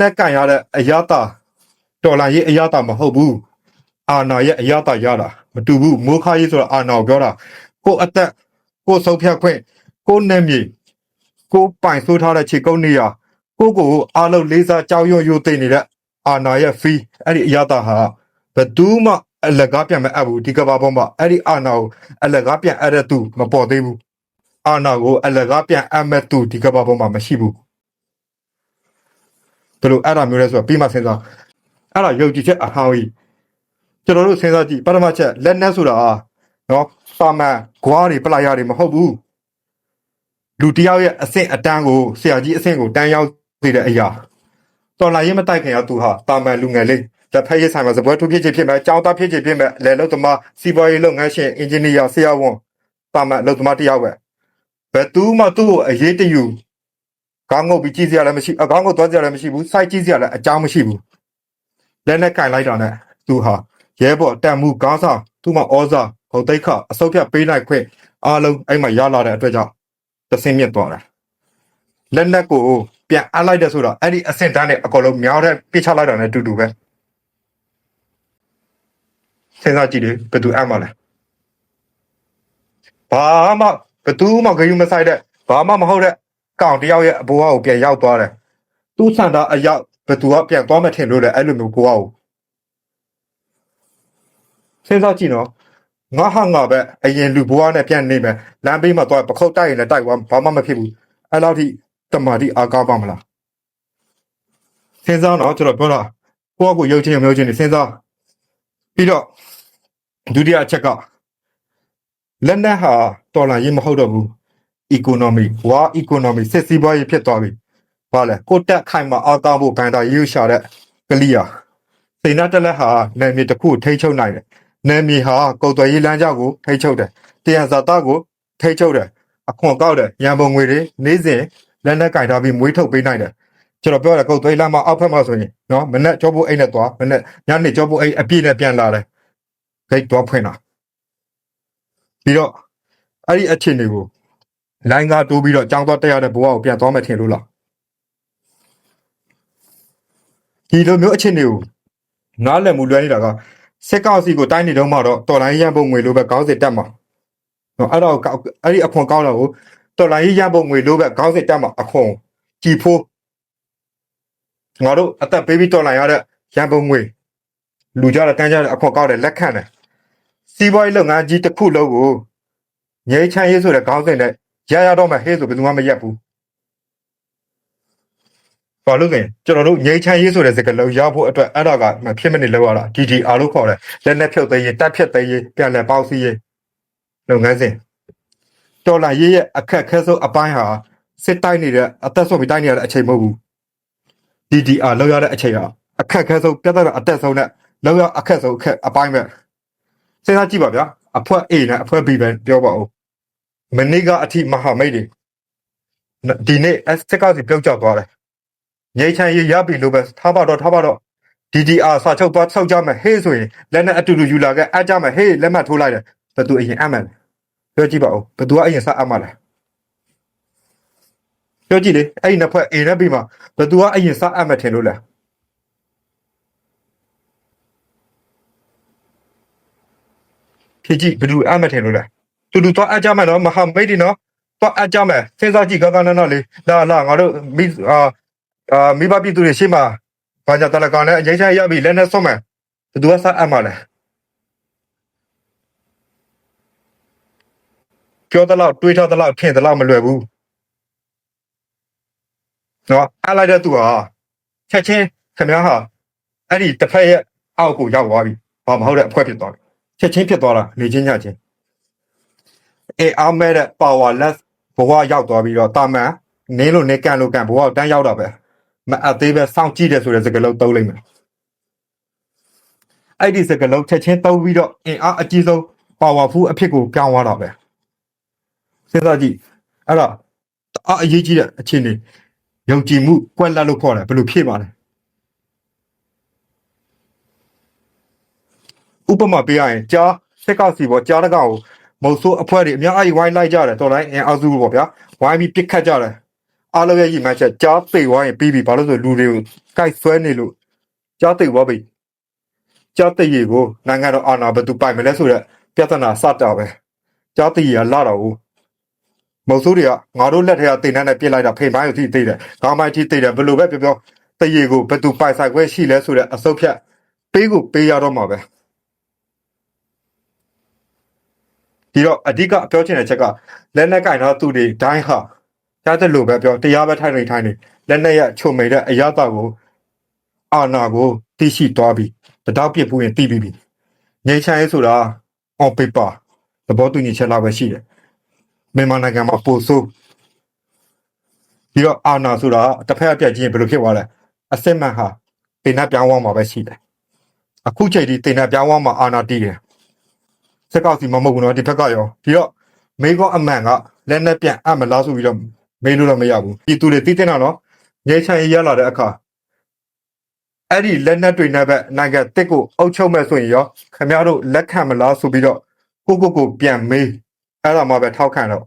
နဲ့ကန်ရတဲ့အရသာတော်လာရေးအရသာမဟုတ်ဘူးအာနာရဲ့အရသာရတာမတူဘူးမိုးခါရေးဆိုတာအာနာကိုပြောတာကိုယ်အသက်ကိုယ်ဆုံးဖြတ်ခွင့်ကိုယ်နဲ့မြေကိုယ်ပိုင်ဆိုးထားတဲ့ခြေကုပ်နေရကိုယ့်ကိုယ်အားလုံးလေးစားကြောက်ရွံ့ရိုသိနေတဲ့အာနာရဲ့ဖီးအဲ့ဒီအရသာဟာဘယ်သူမှအလကားပြန်မအပ်ဘူးဒီကဘာပေါ်မှာအဲ့ဒီအာနာကိုအလကားပြန်အပ်တဲ့သူမပေါ်သေးဘူးအာနာကိုအလကားပြန်အပ်မဲ့သူဒီကဘာပေါ်မှာမရှိဘူးဘ ယ်လိုအဲ့ဒါမျိုးလဲဆိုတော့ပြီးမှစဉ်းစားအဲ့ဒါယုံကြည်ချက်အဟောင်းကြီးကျွန်တော်တို့စဉ်းစားကြည့်ပထမချက်လက်နက်ဆိုတာနော်စာမန်ဂွားတွေပလာယာတွေမဟုတ်ဘူးလူတစ်ယောက်ရဲ့အဆင့်အတန်းကိုဆရာကြီးအဆင့်ကိုတန်းရောက်စေတဲ့အရာတော်လာရင်မတိုက်ခင်ကသူဟာတာမန်လူငယ်လေးလက်ဖက်ရည်ဆိုင်မှာစပွဲထုတ်ဖြစ်ချင်ဖြစ်မယ်ကြောင်းသားဖြစ်ချင်ဖြစ်မယ်လဲလို့သမားစီးပွားရေးလုပ်ငန်းရှင်အင်ဂျင်နီယာဆရာဝန်တာမန်လုပ်သမားတစ်ယောက်ပဲဘယ်သူမှသူ့ကိုအရေးတယူ ခေါင်းငုတ်ပြီးကြည့်စရာလည်းမရှိအခေါင်းငုတ်သွားစရာလည်းမရှိဘူးစိုက်ကြည့်စရာလည်းအကြောင်းမရှိဘူးလက်နဲ့ကင်လိုက်တာနဲ့သူဟာရဲဘော်တန်မှုကောင်းဆောင်သူ့မှာဩဇာဘုတ်တိတ်ခအစုပ်ဖြတ်ပေးနိုင်ခွင့်အားလုံးအဲ့မှာရလာတဲ့အတွက်ကြောင့်သစင်းမြင့်သွားတယ်လက်နဲ့ကိုပြန်အပ်လိုက်တဲ့ဆိုတာအဲ့ဒီအဆင့်တန်းနဲ့အကုန်လုံးမြောင်းတဲ့ပြစ်ချလိုက်တာနဲ့တူတူပဲစဉ်းစားကြည့်လေဘယ်သူအပ်မှာလဲဘာမှဘယ်သူမှဂရုမစိုက်တဲ့ဘာမှမဟုတ်တဲ့ ကောင်တယောက်ရဲ့အဘွားကိုပြန်ရောက်သွားတယ်သူ့ဆန္ဒအရောက်ဘယ်သူကပြန်သွားမထင်လို့လဲအဲ့လိုမျိုးဘွားကိုစဉ်းစားကြည့်နော်ငါဟာငါပဲအရင်လူဘွားနဲ့ပြန်နေမယ်လမ်းဘေးမှာသွားပခုတ်တိုက်ရင်လည်းတိုက်သွားဘာမှမဖြစ်ဘူးအဲ့လောက်ထိတမာတိအားကောင်းပါမလားစဉ်းစားတော့ကျွန်တော်ပြောတာကိုယ့်ကိုရုပ်ချင်းရုံမျိုးချင်းနေစဉ်းစားပြီးတော့ဒုတိယအချက်ကလက်နက်ဟာတော်လာရင်မဟုတ်တော့ဘူး economy ဝါ economy စစ်စီးပွားရေးဖြစ်သွားပြီ။ဘာလဲကိုတက်ခိုင်မှာအားကောင်းဖို့ဘန်တာရေးရှာတဲ့ကလီယာစိန်နာတက်လက်ဟာနယ်မြေတစ်ခုထိန်းချုပ်နိုင်တယ်။နယ်မြေဟာကုတ်သွယ်ရေးလမ်းကြောင်းကိုထိန်းချုပ်တယ်။တရားဇာတာကိုထိန်းချုပ်တယ်။အခွန်ကောက်တယ်။ရန်ပုံငွေတွေနေ့စဉ်လက်နက်ကင်ထားပြီးမွေးထုတ်ပေးနိုင်တယ်။ကျွန်တော်ပြောရတဲ့ကုတ်သွယ်ရေးလမ်းမှာအောက်ဖက်မှာဆိုရင်နော်မနေ့ကြောဖို့အိတ်နဲ့သွားမနေ့ညနေကြောဖို့အိတ်အပြည့်နဲ့ပြန်လာတယ်။ဂိတ်သွားဖွင့်တာပြီးတော့အဲ့ဒီအခြေအနေကို လိုင်းကားတိုးပြီးတော့ကြောင်းသွားတက်ရတဲ့ဘဝကိုပြန်သွားမယ်ထင်လို့လားဒီလိုမျိုးအခြေအနေကိုနားလည်မှုလွှဲနေတာကစက်ကောက်စီကိုတိုင်းနေတော့မှတော့တော်လိုင်းရန်ပုံငွေလိုပဲခေါင်းစစ်တက်မှာနော်အဲ့တော့အဲ့ဒီအခွန်ကောက်တော့ကိုတော်လိုင်းရန်ပုံငွေလိုပဲခေါင်းစစ်တက်မှာအခွန်ကြည်ဖိုးငါတို့အသက်ပေးပြီးတော်လိုင်းရတဲ့ရန်ပုံငွေလူကြတဲ့တန်းကြတဲ့အခွန်ကောက်တဲ့လက်ခံတယ်စီးပွားရေးလုပ်ငန်းကြီးတစ်ခုလုံးကိုငြိမ်းချမ်းရေးဆိုတဲ့ခေါင်းစဉ်နဲ့ ရရတော့မှဟဲ့ဆိုဘယ်သူမှမရက်ဘူးဘာလို့လဲကျွန်တော်တို့ငြိမ်းချမ်းရေးဆိုတဲ့စကားလုံးရဖို့အတွက်အဲ့ဒါကမဖြစ်မနေလောက်ရတာ DDR လို့ခေါ်တယ်လက်နဲ့ဖြုတ်သိမ်းရေးတက်ဖြတ်သိမ်းရေးပြန်လည်ပေါင်းစည်းရေးလုပ်ငန်းစဉ်တော်လာရေးရဲ့အခက်အခဲဆုံးအပိုင်းဟာစစ်တိုက်နေတဲ့အသက်ဆုံးပြီးတိုက်နေရတဲ့အချိန်မဟုတ်ဘူး DDR လောက်ရတဲ့အချိန်ဟာအခက်အခဲဆုံးပြတ်တဲ့အသက်ဆုံးနဲ့လောက်ရအခက်ဆုံးအခက်အပိုင်းပဲစဉ်းစားကြည့်ပါဗျာအဖွဲ A နဲ့အဖွဲ B ပဲပြောပါဦး မနေ့ကအထိမဟာမိတ်တွေဒီနေ့ S ကောက်စီပြုတ်ကျသွားတယ်ငိမ့်ချမ်းရေးရပြီလို့ပဲထားပါတော့ထားပါတော့ DDR စာချုပ်သွားဆောက်ကြမယ်ဟေးဆိုရင်လက်နဲ့အတူတူယူလာခဲ့အကြမယ်ဟေးလက်မှတ်ထိုးလိုက်တယ်ဘယ်သူအရင်အမှန်လဲပြောကြည့်ပါဦးဘယ်သူကအရင်စအမှန်လဲပြောကြည့်လေအဲ့ဒီနှစ်ဖွဲ့ A နဲ့ B မှာဘယ်သူကအရင်စအမှန်ထင်လို့လဲဖြည့်ကြည့်ဘယ်သူအမှန်ထင်လို့လဲ တူတူသွားအကြမယ်နော်မဟာမိတ်တွေနော်သွားအကြမယ်စဉ်းစားကြည့်ကကနနလေးလာလာငါတို့မိအာအာမိဘပြည်သူတွေရှေ့မှာဘာကြတလကောင်နဲ့အငိမ့်ချရပြီလက်နဲ့ဆွတ်မယ်ဘယ်သူကစအမှန်လဲပြောတလောက်တွေးထားတလောက်ထင်တလောက်မလွယ်ဘူးနော်အားလိုက်တဲ့သူဟာချက်ချင်းခင်ဗျားဟာအဲ့ဒီတစ်ဖက်ရဲ့အောက်ကိုရောက်သွားပြီဘာမဟုတ်တဲ့အဖွဲဖြစ်သွားပြီချက်ချင်းဖြစ်သွားတာနေချင်းညချင်း အေးအားမဲ့တဲ့ powerless ဘဝရောက်သွားပြီးတော့တာမန်နင်းလို့နေကန်လို့ကန်ဘဝကိုတန်းရောက်တာပဲမအပ်သေးပဲစောင့်ကြည့်တယ်ဆိုတဲ့စကားလုံးသုံးလိုက်မယ်အဲ့ဒီစကားလုံးချက်ချင်းသုံးပြီးတော့အင်အားအကြီးဆုံး powerful အဖြစ်ကိုပြောင်းသွားတာပဲစဉ်းစားကြည့်အဲ့တော့တအားအရေးကြီးတဲ့အခြေအနေယုံကြည်မှုကွက်လက်လို့ခေါ်တယ်ဘယ်လိုဖြည့်ပါလဲဥပမာပေးရရင်ကြားစက်ကောက်စီပေါ်ကြားတကောင်ကို မုတ်ဆိုးအဖွဲတွေအများကြီးဝိုင်းလိုက်ကြတယ်တော်တိုင်းအင်အားစုပေါ့ဗျာဝိုင်းပြီးပစ်ခတ်ကြတယ်အားလုံးရဲ့ရည်မှန်းချက်ကြားသိသွားရင်ပြီးပြီဘာလို့လဲဆိုလူတွေကိုကြိုက်ဆွဲနေလို့ကြားသိသွားပြီကြားသိရေကိုနိုင်ငံတော်အာဏာဘယ်သူပိုင်မလဲဆိုတော့ပြဿနာစတာပဲကြားသိရလာတော့ဘူးမဟုတ်ဆိုးတွေကငါတို့လက်ထက်ကတင်တန်းနဲ့ပြစ်လိုက်တာဖိန်ပိုင်းကိုထိသိတယ်ခေါင်းပိုင်းထိသိတယ်ဘယ်လိုပဲပြောပြောသိရေကိုဘယ်သူပိုင်ဆိုင်ခွင့်ရှိလဲဆိုတဲ့အစုပ်ဖြတ်ပေးကိုပေးရတော့မှာပဲ ဒီတော့အဓိကပြောချင်တဲ့ချက်ကလက်နက်ကင်တော့သူတွေဒိုင်းဟာကြားတဲ့လိုပဲပြောတရားပဲထိုင်နေထိုင်နေလက်နက်ရချုံမိတဲ့အရာတာကိုအာနာကိုသိရှိသွားပြီတတောက်ပြစ်ပူရင်သိပြီးပြီငြိမ်းချမ်းရေးဆိုတာ on paper သဘောတူညီချက်လောက်ပဲရှိတယ်မြန်မာနိုင်ငံမှာပို့ဆိုးပြီးတော့အာနာဆိုတာတစ်ဖက်အပြတ်ကြီးရင်ဘယ်လိုဖြစ်သွားလဲအစစ်မှန်ဟာတင်နှက်ပြောင်းသွားမှာပဲရှိတယ်အခုချိန်ဒီတင်နှက်ပြောင်းသွားမှာအာနာတီးတယ် စက်ကောက်စီမမဟုတ်ဘူးနော်ဒီဘက်ကရောဒီတော့မေကောအမှန်ကလက်နဲ့ပြန်အပ်မလားဆိုပြီးတော့မေးလို့တော့မရဘူးပြည်သူတွေသိတဲ့နော်ငြိမ်းချမ်းရေးရလာတဲ့အခါအဲ့ဒီလက်နက်တွေနဲ့ပဲနိုင်ငံတစ်ကိုအုပ်ချုပ်မဲ့ဆိုရင်ရောခင်ဗျားတို့လက်ခံမလားဆိုပြီးတော့ကိုကိုကိုပြန်မေးအဲ့ဒါမှပဲထောက်ခံတော့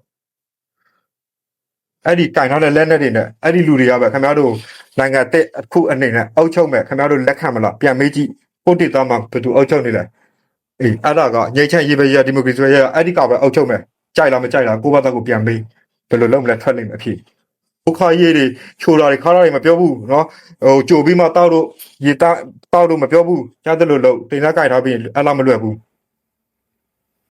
အဲ့ဒီကင်ထားတဲ့လက်နက်တွေနဲ့အဲ့ဒီလူတွေကပဲခင်ဗျားတို့နိုင်ငံတစ်အခုအနေနဲ့အုပ်ချုပ်မဲ့ခင်ဗျားတို့လက်ခံမလားပြန်မေးကြည့်ကိုတိသားမှာဘယ်သူအုပ်ချုပ်နေလဲ အေးအဲ့ဒါကငြိမ်းချမ်းရေးပဲရဒီမိုကရေစီပဲရအဲ့ဒီကပဲအုပ်ချုပ်မဲ့ကြိုက်လားမကြိုက်လားကိုယ့်ဘက်ကိုပြန်မေးဘယ်လိုလုပ်မလဲထွက်လိမ့်မယ်အဖြစ်ဒုက္ခရေးတွေချိုတာတွေခါတာတွေမပြောဘူးเนาะဟိုကြိုပြီးမှတောက်လို့ရေတောက်တောက်လို့မပြောဘူးကြားတယ်လို့လို့တင်သားကြိုက်ထားပြီးအဲ့လားမလွယ်ဘူး